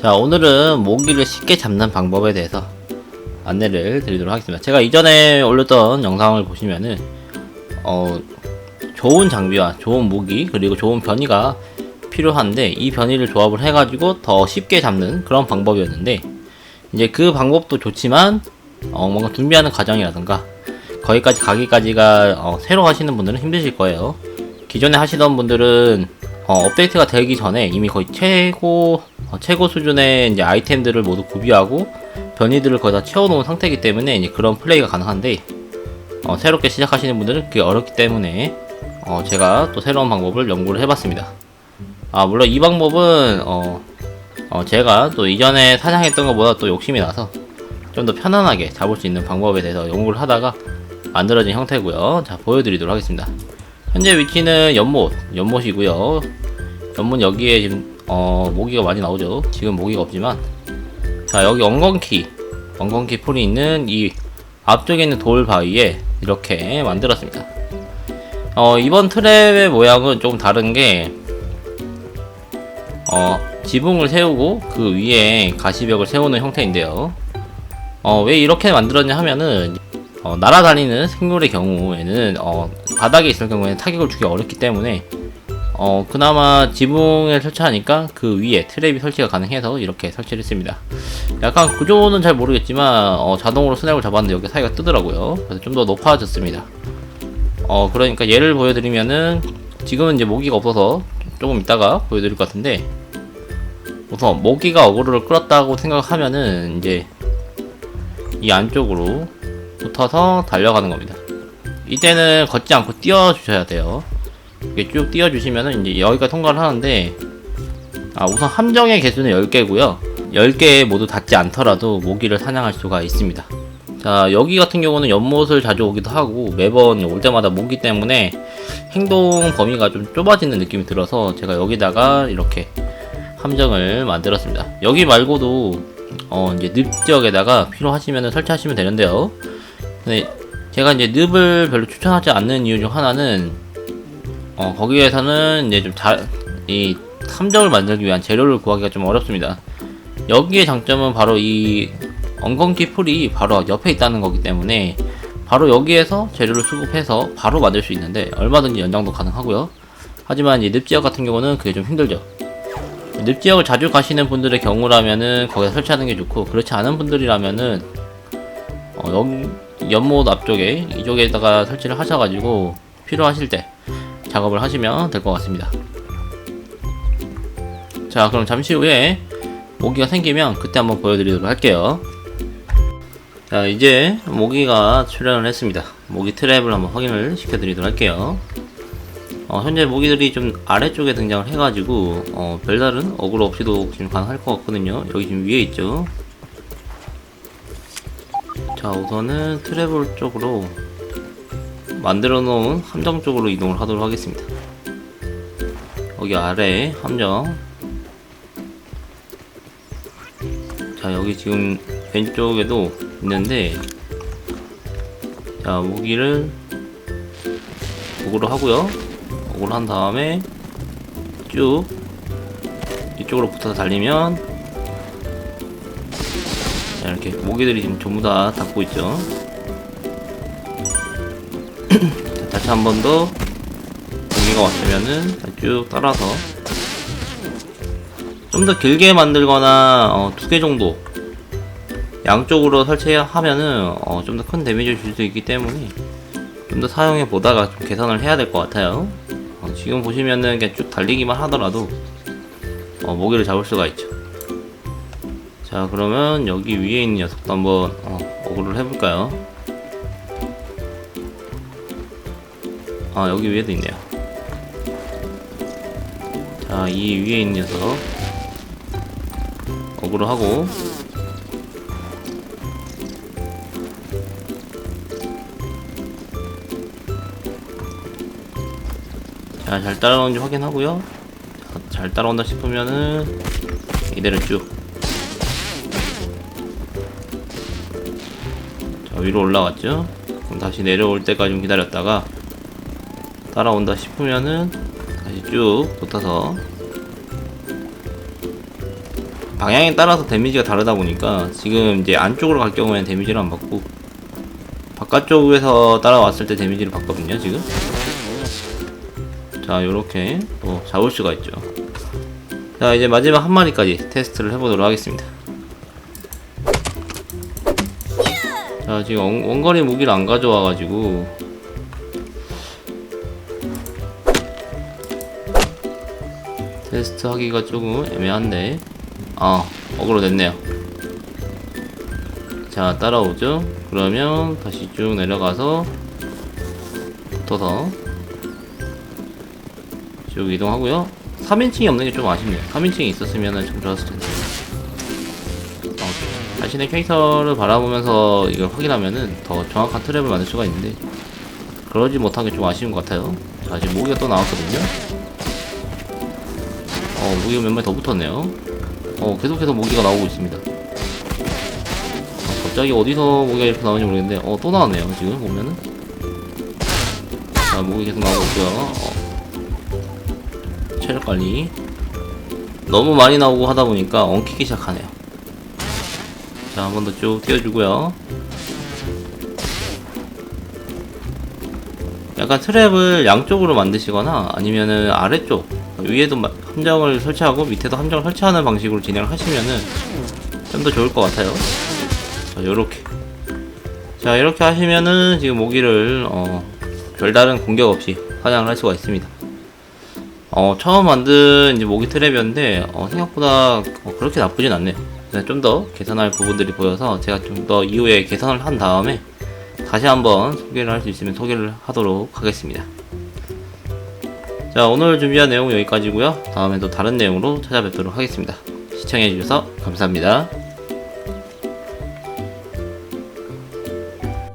자 오늘은 모기를 쉽게 잡는 방법에 대해서 안내를 드리도록 하겠습니다. 제가 이전에 올렸던 영상을 보시면은 어 좋은 장비와 좋은 모기 그리고 좋은 변이가 필요한데 이 변이를 조합을 해가지고 더 쉽게 잡는 그런 방법이었는데 이제 그 방법도 좋지만 어 뭔가 준비하는 과정이라든가 거기까지 가기까지가 어, 새로 하시는 분들은 힘드실 거예요. 기존에 하시던 분들은 어, 업데이트가 되기 전에 이미 거의 최고 어, 최고 수준의 이제 아이템들을 모두 구비하고 변이들을 거의 다 채워놓은 상태이기 때문에 이제 그런 플레이가 가능한데 어, 새롭게 시작하시는 분들은 그게 어렵기 때문에 어, 제가 또 새로운 방법을 연구를 해봤습니다. 아 물론 이 방법은 어, 어, 제가 또 이전에 사냥했던 것보다 또 욕심이 나서 좀 더 편안하게 잡을 수 있는 방법에 대해서 연구를 하다가 만들어진 형태고요. 자 보여드리도록 하겠습니다. 현재 위치는 연못, 연못이고요. 연못 여기에 지금 어 모기가 많이 나오죠. 지금 모기가 없지만 자 여기 엉겅키, 엉겅키 풀이 있는 이 앞쪽에 있는 돌 바위에 이렇게 만들었습니다. 어 이번 트랩의 모양은 좀 다른 게 어, 지붕을 세우고 그 위에 가시벽을 세우는 형태인데요. 어, 왜 이렇게 만들었냐 하면은 어, 날아다니는 생물의 경우에는 어, 바닥에 있을 경우에는 타격을 주기 어렵기 때문에 어, 그나마 지붕에 설치하니까 그 위에 트랩이 설치가 가능해서 이렇게 설치를 했습니다. 약간 구조는 잘 모르겠지만 어, 자동으로 스냅을 잡았는데 여기 사이가 뜨더라고요. 그래서 좀 더 높아졌습니다. 어, 그러니까 예를 보여드리면은 지금은 이제 모기가 없어서 조금 이따가 보여드릴 것 같은데 우선 모기가 어그로를 끌었다고 생각하면은 이제 이 안쪽으로 붙어서 달려가는 겁니다. 이때는 걷지 않고 뛰어주셔야 돼요. 이렇게 쭉 뛰어주시면은 이제 여기가 통과를 하는데 아 우선 함정의 개수는 10개고요. 10개 모두 닿지 않더라도 모기를 사냥할 수가 있습니다. 자 여기 같은 경우는 연못을 자주 오기도 하고 매번 올 때마다 모기 때문에 행동 범위가 좀 좁아지는 느낌이 들어서 제가 여기다가 이렇게 함정을 만들었습니다. 여기 말고도 어 이제 늪 지역에다가 필요하시면 설치하시면 되는데요. 근데 제가 이제 늪을 별로 추천하지 않는 이유 중 하나는 어 거기에서는 이제 좀 잘이 함정을 만들기 위한 재료를 구하기가 좀 어렵습니다. 여기의 장점은 바로 이 엉겅퀴 풀이 바로 옆에 있다는 거기 때문에 바로 여기에서 재료를 수급해서 바로 만들 수 있는데 얼마든지 연장도 가능하고요. 하지만 이 늪 지역 같은 경우는 그게 좀 힘들죠. 늪 지역을 자주 가시는 분들의 경우라면은 거기에 설치하는 게 좋고 그렇지 않은 분들이라면은 어, 여기 연못 앞쪽에 이쪽에다가 설치를 하셔가지고 필요하실 때 작업을 하시면 될 것 같습니다. 자 그럼 잠시 후에 모기가 생기면 그때 한번 보여드리도록 할게요. 자 이제 모기가 출현을 했습니다. 모기 트랩을 한번 확인을 시켜드리도록 할게요. 어, 현재 모기들이 좀 아래쪽에 등장을 해가지고 어, 별다른 어그로 없이도 지금 가능할 것 같거든요. 여기 지금 위에 있죠. 자 우선은 트래블 쪽으로 만들어 놓은 함정 쪽으로 이동을 하도록 하겠습니다. 여기 아래 함정. 자 여기 지금 왼쪽에도 있는데 자 무기를 도구로 하고요. 도구를 한 다음에 쭉 이쪽으로 붙어서 달리면 자, 이렇게 모기들이 지금 전부 다 닿고 있죠. 자, 다시 한 번더 모기가 왔으면은 쭉 따라서 좀 더 길게 만들거나 어, 두 개 정도 양쪽으로 설치하면은 어, 좀 더 큰 데미지를 줄 수 있기 때문에 좀 더 사용해 보다가 좀 개선을 해야 될 것 같아요. 어, 지금 보시면은 그냥 쭉 달리기만 하더라도 어, 모기를 잡을 수가 있죠. 자 그러면 여기 위에 있는 녀석도 한번 어, 어그를 해볼까요? 아 여기 위에도 있네요. 자 이 위에 있는 녀석 어그로 하고 자, 잘 따라오는지 확인하고요. 자, 잘 따라온다 싶으면은 이대로 쭉. 자, 위로 올라갔죠? 그럼 다시 내려올 때까지 좀 기다렸다가 따라온다 싶으면은 다시 쭉 붙어서 방향에 따라서 데미지가 다르다 보니까 지금 이제 안쪽으로 갈 경우에는 데미지를 안 받고 바깥쪽에서 따라왔을 때 데미지를 받거든요 지금. 자 요렇게 또 잡을 수가 있죠. 자 이제 마지막 한 마리까지 테스트를 해보도록 하겠습니다. 자 지금 원, 원거리 무기를 안 가져와가지고 테스트 하기가 조금 애매한데. 아 어그로 됐네요. 자 따라오죠. 그러면 다시 쭉 내려가서 붙어서 쭉 이동하고요. 3인칭이 없는 게 좀 아쉽네요. 3인칭이 있었으면 참 좋았을 텐데. 어, 자신의 캐릭터를 바라보면서 이걸 확인하면은 더 정확한 트랩을 만들 수가 있는데 그러지 못한 게 좀 아쉬운 것 같아요. 자 지금 모기가 또 나왔거든요 어 모기가 몇 마리 더 붙었네요. 어 계속해서 모기가 나오고 있습니다. 어, 갑자기 어디서 모기가 이렇게 나오는지 모르겠는데 어 또 나왔네요 지금 보면은. 자 모기 계속 나오고 있고요. 어. 체력 관리. 너무 많이 나오고 하다 보니까 엉키기 시작하네요. 자 한 번 더 쭉 띄워주고요 약간 트랩을 양쪽으로 만드시거나 아니면은 아래쪽 위에도 마- 함정을 설치하고 밑에도 함정을 설치하는 방식으로 진행을 하시면은 좀 더 좋을 것 같아요. 자, 요렇게. 자, 이렇게 하시면은 지금 모기를, 어, 별다른 공격 없이 사냥을 할 수가 있습니다. 어, 처음 만든 이제 모기 트랩이었는데, 어, 생각보다 어, 그렇게 나쁘진 않네요. 좀 더 개선할 부분들이 보여서 제가 좀 더 이후에 개선을 한 다음에 다시 한번 소개를 할 수 있으면 소개를 하도록 하겠습니다. 자, 오늘 준비한 내용은 여기까지고요. 다음에 또 다른 내용으로 찾아뵙도록 하겠습니다. 시청해주셔서 감사합니다.